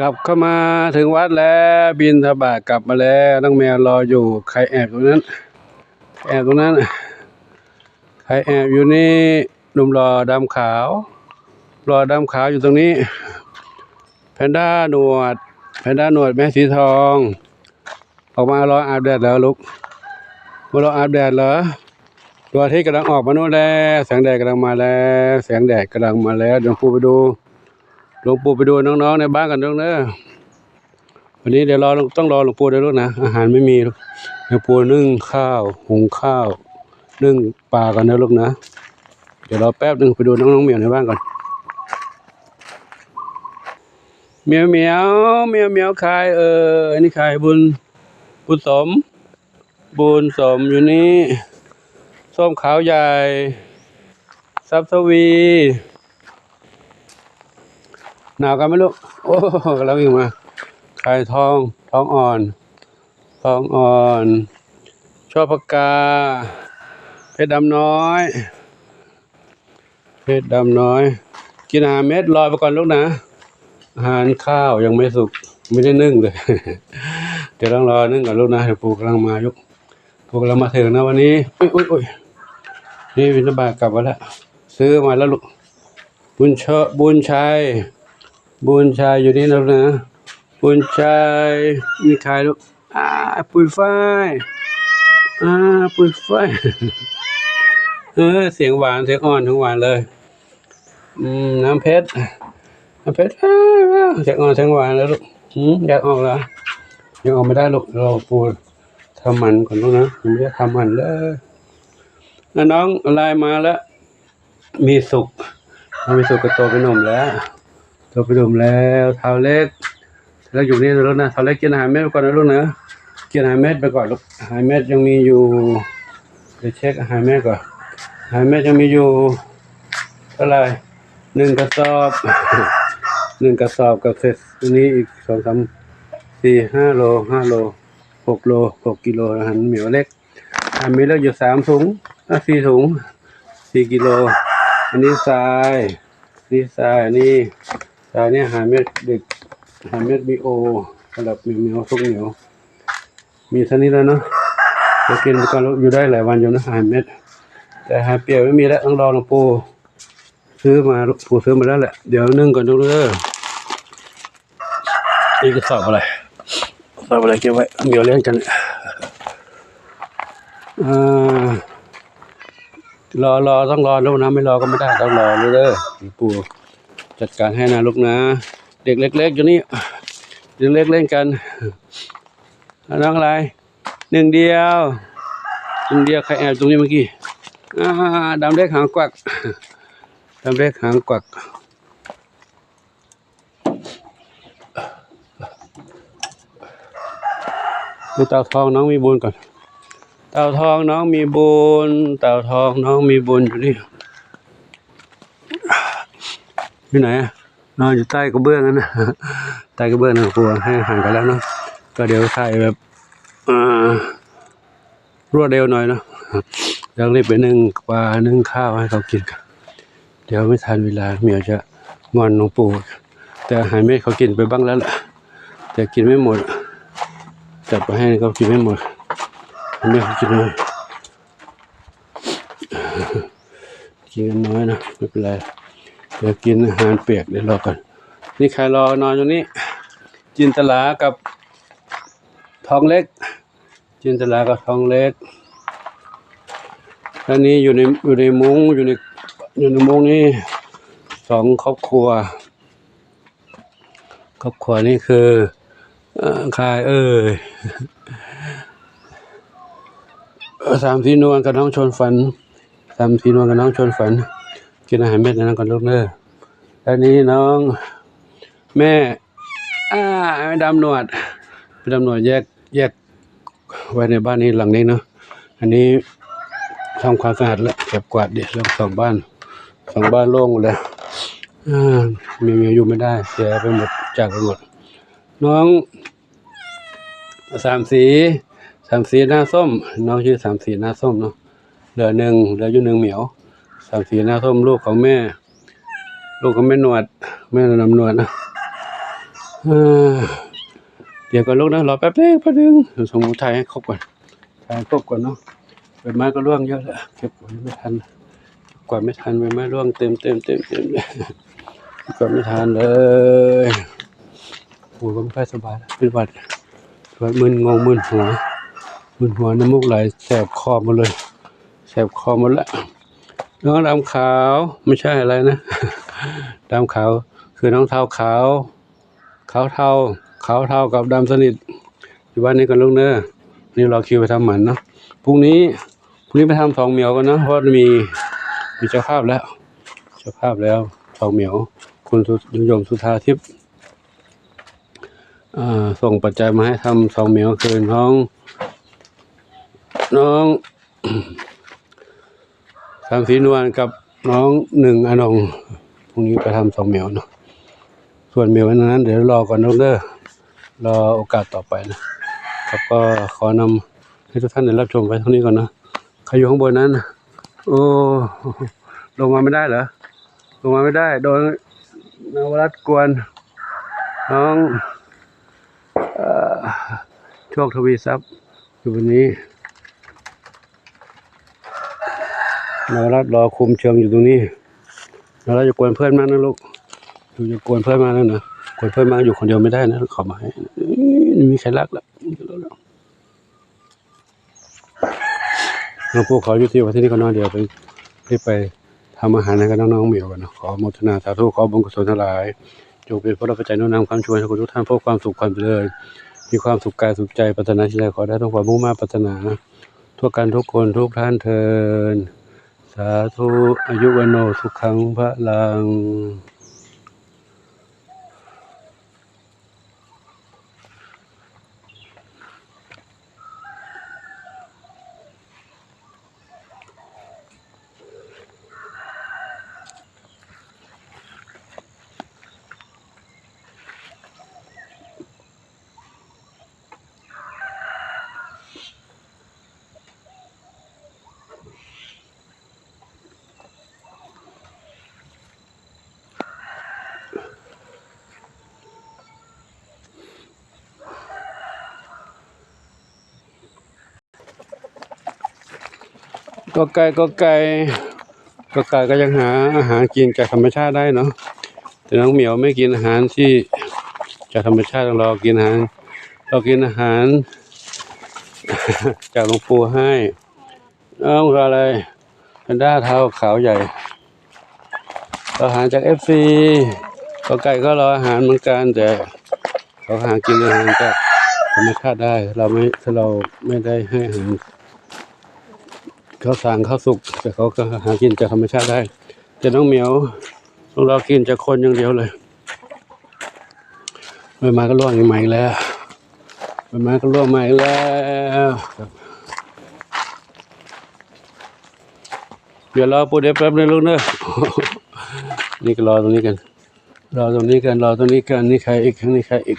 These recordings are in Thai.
กลับเข้ามาถึงวัดแล้วบินทบาทกลับมาแล้วน้องแมวรออยู่ใครแอบตรงนั้นแอบตรงนั้นใครแอบอยู่นี่หนุ่มรอดำขาวรอดำขาวอยู่ตรงนี้ แพนด้าหนวด แพนด้าหนวดแม่สีทอง ออกมารออาบแดดแล้วลูกมารออาบแดดเหรอดวอาทิตย์กำลังออกมาโน่นแล้วแสงแดดกำลังมาแล้ว แสงแดดกำลังมาแล้วเดี๋ยวปู่ไปดู หลวงปู่ไปดูน้องๆในบ้านกันลูกเนะวันนี้เดี๋ยวรอต้องรอหลวงปู่ด้วยลูกนะ อาหารไม่มีลูกหลวงปู่นึ่งข้าว หุงข้าว นึ่งปลากันนะลูกนะ เดี๋ยวรอแป๊บหนึ่งไปดูน้องๆเหมียวในบ้านก่อนเมียวเมียวเมียวเมียวใครเอออันนี้ใครบุญบุญสม บุญสมอยู่นี่ส้มขาวใหญ่ซับสวี หนาวกันไหมลูกโอ้กำลังวิ่งมาไข่ทองทองอ่อน ทองอ่อน ชอบปากกา เพชรดำน้อย เพชรดำน้อย กินอาหารเม็ดลอยไปก่อนลูกนะ อาหารข้าวยังไม่สุกไม่ได้นึ่งเลยเดี๋ยวต้องรอนึ่งก่อนลูกนะเดี๋ยวปูกำลังมายุกปูกำลังมาถึงนะวันนี้อุ้ยอุ้ยอุ้ยนี่วินบาตกลับมาแล้วซื้อมาแล้วลูกบุญเชอะบุญชัย บุญชัยอยู่นี่นะลูกนะบุญชัยมีใครลูกอ่าปุยฝ้ายอ่าปุยฝ้ายเออเสียงหวานเสียงอ่อนทั้งหวานเลย อืมน้ำเพชรน้ำเพชรเสียงอ่อนเสียงหวานแล้วลูกหืมอยากออกแล้วยังออกไม่ได้ลูกเราปูทำมันก่อนลูกนะยังไม่ได้ทำมันเลยแล้วน้องไลน์มาแล้ว มีสุขมีสุขกับโตเป็นหนุ่มแล้ว ตเป็นหนุ่มแล้วเท้าเล็กแล้วอยู่นี่นะลูกนะเท้าเล็กกินอาหารเม็ดไปก่อนนะลูกนะกินอาหารเม็ดไปก่อนลูกอาหารเม็ดยังมีอยู่เดี๋ยวเช็คอาหารเม็ดก่อนอาหารเม็ดยังมีอยู่เท่าไหร่หนึ่งกระสอบหนึ่งกระสอบกับเศษตัวนี้อีกสองสามสี่ห้าโลห้าโลหกโลหกกิโลอาหารเหมียวเล็กอาหารมีแล้วอยู่สามถุงสี่ถุงสี่กิโลอันนี้ทรายนี่ทรายนนี้ทรายเนี่ยอาหารเม็ดเด็กอาหารเม็ดบีโอสำหรับเหมียวเหมียวทุกเหมียว มีเท่านี้แล้วเนาะจะกินไปก่อนอยู่ได้หลายวันอยู่นะอาหารเม็ด แต่อาหารเปรี้ยวไม่มีแล้วต้องรอหลวงปู่ซื้อมาหลวงปู่ซื้อมาแล้วแหละ เดี๋ยวนึ่งก่อนดูเด้อนี่กระสอบอะไรกระสอบอะไรเก็บไว้เดี๋ยวเล่นกันอ่ารอรอต้องรอลูกนะไม่รอก็ไม่ได้ต้องรอลูกเด้อหลวงปู่ จัดการให้นะลูกนะ เด็กเล็กๆอยู่นี่เด็กเล็กเล่นกันน้องอะไรหนึ่งเดียวหนึ่งเดียวใครแอบตรงนี้เมื่อกี้อ่าดำเล็กหางกวักดำเล็กหางกวักดูเต่าทองน้องมีบุญก่อน เต่าทองน้องมีบุญเต่าทองน้องมีบุญอยู่นี่ อยู่ไหนนอนอยู่ใต้กระเบื้องนั่นนะใต้กระเบื้องนะครัวให้อาหารกันแล้วเนาะก็เดี๋ยวถ่ายแบบอ่ารวดเร็วหน่อยเนาะเดี๋ยวรีบไปนึ่งปลานึ่งข้าวให้เขากินกันเดี๋ยวไม่ทันเวลาเมียวจะงอนหลวงปู่แต่อาหารเม็ดเขากินไปบ้างแล้วล่ะแต่กินไม่หมดจัดไปให้เขากินไม่หมดเม็ดเขากินน้อยกินกันน้อยนะไม่เป็นไร เดี๋ยวกินอาหารเปียกเดี๋ยวรอก่อนนี่ใครรอนอนอยู่นี่ จินตลากับทองเล็ก จินตลากับทองเล็กอันนี้อยู่ในอยู่ในมุ้งอยู่ในอยู่ในมุ้งนี่สองครอบครัว ครอบครัวนี่คือครเอ่ยเอ่อสามสีนวลกับน้องชนฝันสามสีนวลกับน้องชนฝัน กินอาหารเม็ดนะก่อนลูกเนออันนี้น้องแม่อ่าดำหนวดดำหนวดแยกแยกไว้ในบ้านนี้หลังนี้เนาะอันนี้ทำความสะอาดแล้วเก็บกวาดดิเรื่องสองบ้านสองบ้านโล่งหมดเลยมีเมียอยู่ไม่ได้ เสียไปหมดจากไปหมด น้อง สามสี สามสีหน้าส้ม น้องชื่อสามสีหน้าส้มเนาะเหลือหนึ่งเหลืออยู่หนึ่งเหมียว สามสีหน้าส้มลูกของแม่ ลูกของแม่หนวด แม่นำหนวดนะเดี๋ยวก่อนลูกนะรอแป๊บนึงแป๊บนึงส่งหมูไทยให้ครบก่อนถ่ายครบก่อนเนาะใบไม้ก็ร่วงเยอะแล้วเก็บไว้ไม่ทันกว่าไม่ทันใบไม้ร่วงเต็มเต็มเต็มเต็มกว่าไม่ทันเลยโอ้ยก็ไม่ค่อยสบายแล้วเป็นหวัดหวัดมึนงงมึนหัวมึนหัวน้ำมูกไหลแสบคอมดเลยแสบคอมดแล้ว น้องดำขาวไม่ใช่อะไรนะดำขาวคือน้องเท้าขาวขาวเทาขาวเทากับดำสนิทอยู่บ้านนี้กันลูกเนอะนี่รอคิวไปทำหมันเนาะพรุ่งนี้พรุ่งนี้ไปทำสองเหมียวกันเนะเพราะมีมีเจ้าภาพแล้ว เจ้าภาพแล้วสองเหมียว คุณสุยงยมสุธาทิพย์อ่าส่งปัจจัยมาให้ทำสองเหมียวคือน้อง น้อง สามสีนวลกับน้องหนึ่งอนงพรุ่งนี้ไปทำสองเหมียวเนาะส่วนเมลนั้น เดี๋ยวรอก่อนนะเด้อรอโอกาสต่อไปนะครับก็ขอนำให้ทุกท่านได้รับชมไว้เท่านี้ก่อนนะใครอยู่ข้างบนนั้นโอ้ลงมาไม่ได้เหรอลงมาไม่ได้โดนนวรัตกวนน้องเอ่อโชคทวีทรัพย์อยู่บนนี้ นวรัตรอคุมเชิงอยู่ตรงนี้นวรัตน์จะกวนเพื่อนมากนะลูกอยู่จะกวนเพื่อนมาแล้วนะกวนเพื่อนมาอยู่คนเดียวไม่ได้นะขอมาให้มีใครรักแล้วน้องพวกขออยู่ที่วันที่นี่ก็นอนเดียวไปรีบไปทำอาหารให้กับน้องๆเหมียวกันนะขอโมทนาสาธุขอบุญกุศลทั้งหลายจงเป็นพระราชใจน้นนำความช่วยให้ทุกท่านพบความสุขความเจริญมีความสุขกายสุขใจปรารถนาที่ใดขอได้ต้องความมุ่งมั่ปรารถนาทั่วกันทุกคนทุกท่านเทินาธุอายุวันโนสุขังพระลัง ก็ไก่ก็ไก่ก็ไก่ก็ยังหาอาหารกินจากธรรมชาติได้เนาะแต่น้องเหมียวไม่กินอาหารที่จากธรรมชาติเรากินอาหาร เรากินอาหาร จากหลวงปู่ให้น้องอะไรแพนด้าเท้าขาวใหญ่อาหารจากเอฟซีก็ไก่ก็รออาหารเหมือนกันแต่เขาหากินอาหารจากธรรมชาติได้ เราไม่ถ้าเราไม่ได้ให้อาหาร ข้าวสั่งข้าวสุก แต่เขาก็หากินจากธรรมชาติได้ แต่น้องเหมียวต้องเรากินจากคนอย่างเดียวเลยใบไม้ก็ร่วงอีกใหม่แล้วใบไม้ก็ร่วงใหม่แล้วเดี๋ยวรอปูเดี๋ยวแป๊บนึงลูกเนอะนี่ก็รอตรงนี้กัน รอตรงนี้กัน รอตรงนี้กัน นี่ใครอีก นี่ใครอีก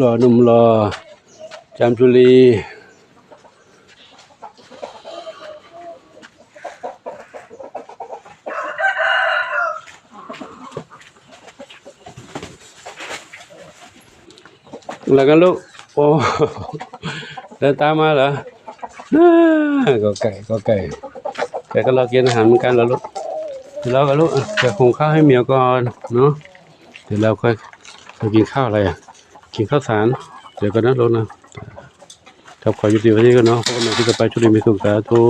รอหนุ่มรอจามจุลี อะไรกันลูกโอ้เดินตามมาเหรอก็ไก่ก็ไก่ไก่ก็เรากินอาหารเหมือนกันแล้วลูกเดี๋ยวเรากับลูกอะจะหุงข้าวให้เมียก่อนเนาะเดี๋ยวเราค่อยจะกินข้าวอะไรอะกินข้าวสารเดี๋ยวกันนะลูกนะครับขอยุติไว้ที่กันเนาะพบกันใหม่ที่จะไปชุดนี้มีสุขสาธุ